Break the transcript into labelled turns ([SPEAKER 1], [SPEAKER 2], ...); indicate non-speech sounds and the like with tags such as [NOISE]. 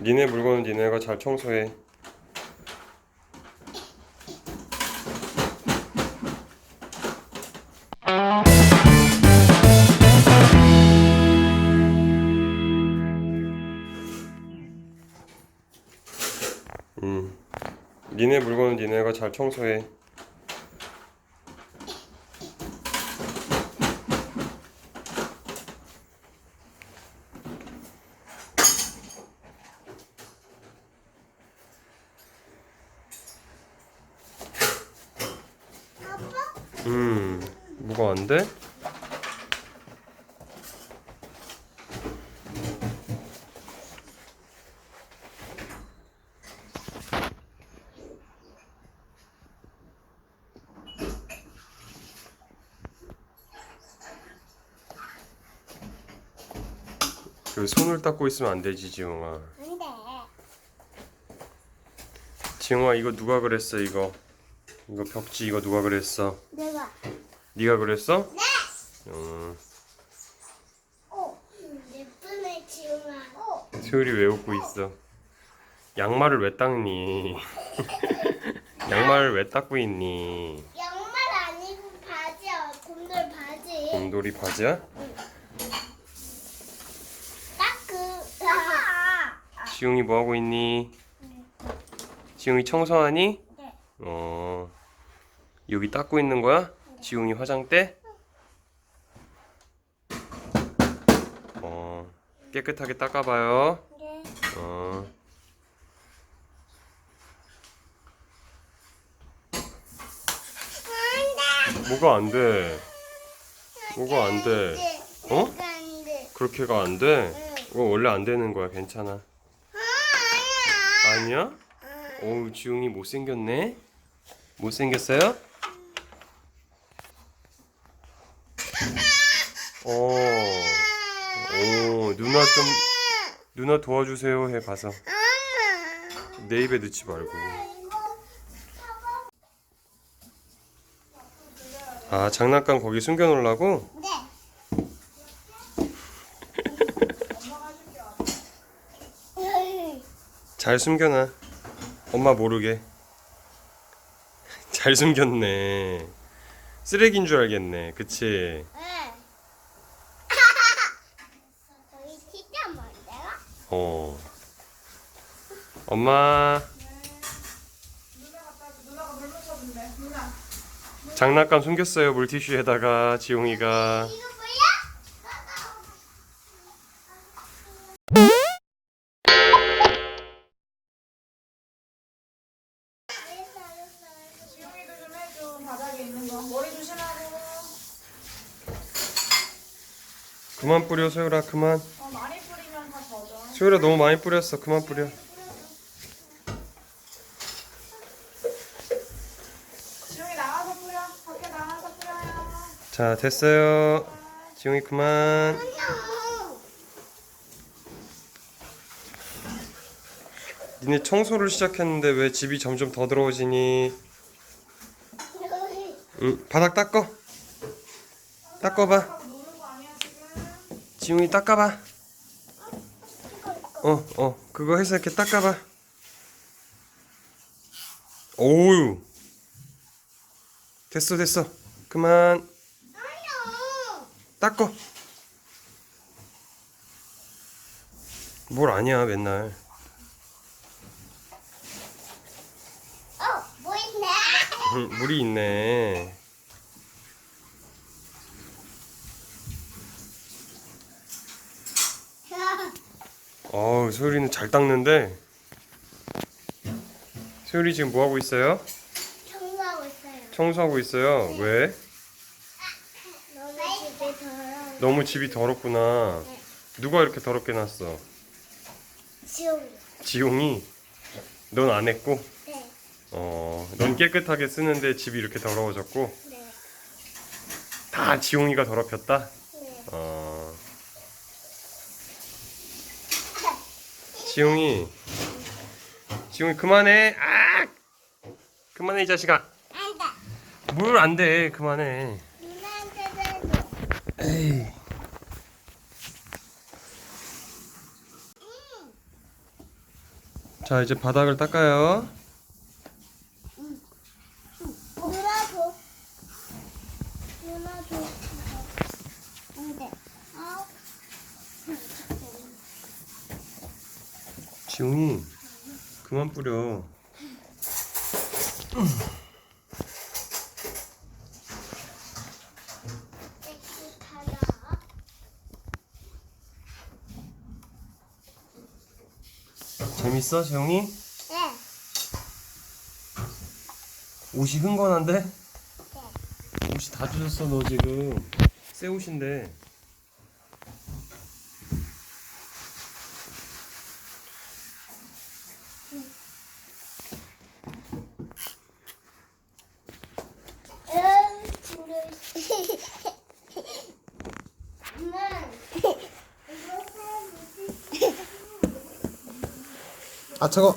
[SPEAKER 1] 니네 물건은 니네가 잘 청소해. 음, 니네 물건은 니네가 잘 청소해. 음, 돼? 그 손을 닦고 있으면 안 되지, 지용아.
[SPEAKER 2] 안돼.
[SPEAKER 1] 지용아, 이거 누가 그랬어, 이거? 이거 벽지 이거 누가 그랬어?
[SPEAKER 2] 내가.
[SPEAKER 1] 네가 그랬어?
[SPEAKER 2] 네.
[SPEAKER 1] 어,
[SPEAKER 2] 어. 예쁘네 지웅아. 어.
[SPEAKER 1] 소율이 왜 웃고 있어? 양말을 왜 닦니? [LAUGHS] 양말을 왜 닦고 있니?
[SPEAKER 2] 양말 아니고 바지야. 곰돌 바지.
[SPEAKER 1] 곰돌이 바지야?
[SPEAKER 2] 딱그. 아.
[SPEAKER 1] 지웅이 뭐 하고 있니? 지웅이 청소하니?
[SPEAKER 2] 네.
[SPEAKER 1] 어, 여기 닦고 있는 거야? 지웅이 화장대? 어, 깨끗하게 닦아봐요.
[SPEAKER 2] 네.
[SPEAKER 1] 어.
[SPEAKER 2] 안돼.
[SPEAKER 1] 뭐가 안 돼? 뭐가 안 돼? 어?
[SPEAKER 2] 안돼.
[SPEAKER 1] 그렇게가 안 돼?
[SPEAKER 2] 응.
[SPEAKER 1] 그거 원래 안 되는 거야. 괜찮아.
[SPEAKER 2] 아, 아니야.
[SPEAKER 1] 아니야? 어우, 지웅이 못생겼네? 못생겼어요? 어, 오, 누나 좀, 누나 도와주세요 해.
[SPEAKER 2] 엄마.
[SPEAKER 1] 내 입에 넣지 말고. 아, 장난감 거기 숨겨놓으려고?
[SPEAKER 2] 네.
[SPEAKER 1] 잘 숨겨놔. 엄마 모르게. 잘 숨겼네. 쓰레기인 줄 알겠네. 그치?
[SPEAKER 2] 네. 저기 진짜 뭔데요?
[SPEAKER 1] 어. 엄마. 장난감 숨겼어요. 물티슈에다가, 지용이가. 그만 뿌려, 소율아, 그만. 소율아, 너무 많이 뿌렸어. 그만 뿌려.
[SPEAKER 3] 지용이 나가서 뿌려. 밖에 나가서 뿌려요.
[SPEAKER 1] 자, 됐어요. 지용이 그만. 니네 청소를 시작했는데 왜 집이 점점 더 더러워지니? 응, 바닥 닦어. 닦아봐.
[SPEAKER 3] 하고 노는 거 아니야 지금?
[SPEAKER 1] 지웅이 닦아봐. 어, 어, 그거 해서 이렇게 닦아봐. 오우. 됐어, 됐어. 그만. 닦어. 뭘 아니야, 맨날.
[SPEAKER 2] 어, 뭐 있네?
[SPEAKER 1] 응, [LAUGHS] 물이 있네. 소율이는 잘 닦는데. 소율이 지금 뭐 하고 있어요?
[SPEAKER 2] 청소하고 있어요.
[SPEAKER 1] 청소하고 있어요. 왜?
[SPEAKER 2] 너무 집이 더러워.
[SPEAKER 1] 너무 집이 더럽구나. 누가 이렇게 더럽게 놨어?
[SPEAKER 2] 지웅이.
[SPEAKER 1] 지용이. 넌 안 했고,
[SPEAKER 2] 네.
[SPEAKER 1] 어, 넌 깨끗하게 쓰는데 집이 이렇게 더러워졌고,
[SPEAKER 2] 네.
[SPEAKER 1] 다 지용이가 더럽혔다?
[SPEAKER 2] 네.
[SPEAKER 1] 어. 지용이. 지용이 그만해. 아! 그만해 이 자식아. 물 안 돼. 그만해. 에이. 자 이제 바닥을 닦아요.
[SPEAKER 2] 누나도. 누나도. 안 돼. 아.
[SPEAKER 1] 지웅이 그만 뿌려. 재밌어 지웅이?
[SPEAKER 2] 네.
[SPEAKER 1] 옷이 흥건한데? 옷이 다 젖었어 너 지금 새 옷인데
[SPEAKER 2] 응, 친구. 엄마. 이거 사야지.
[SPEAKER 1] 아 차가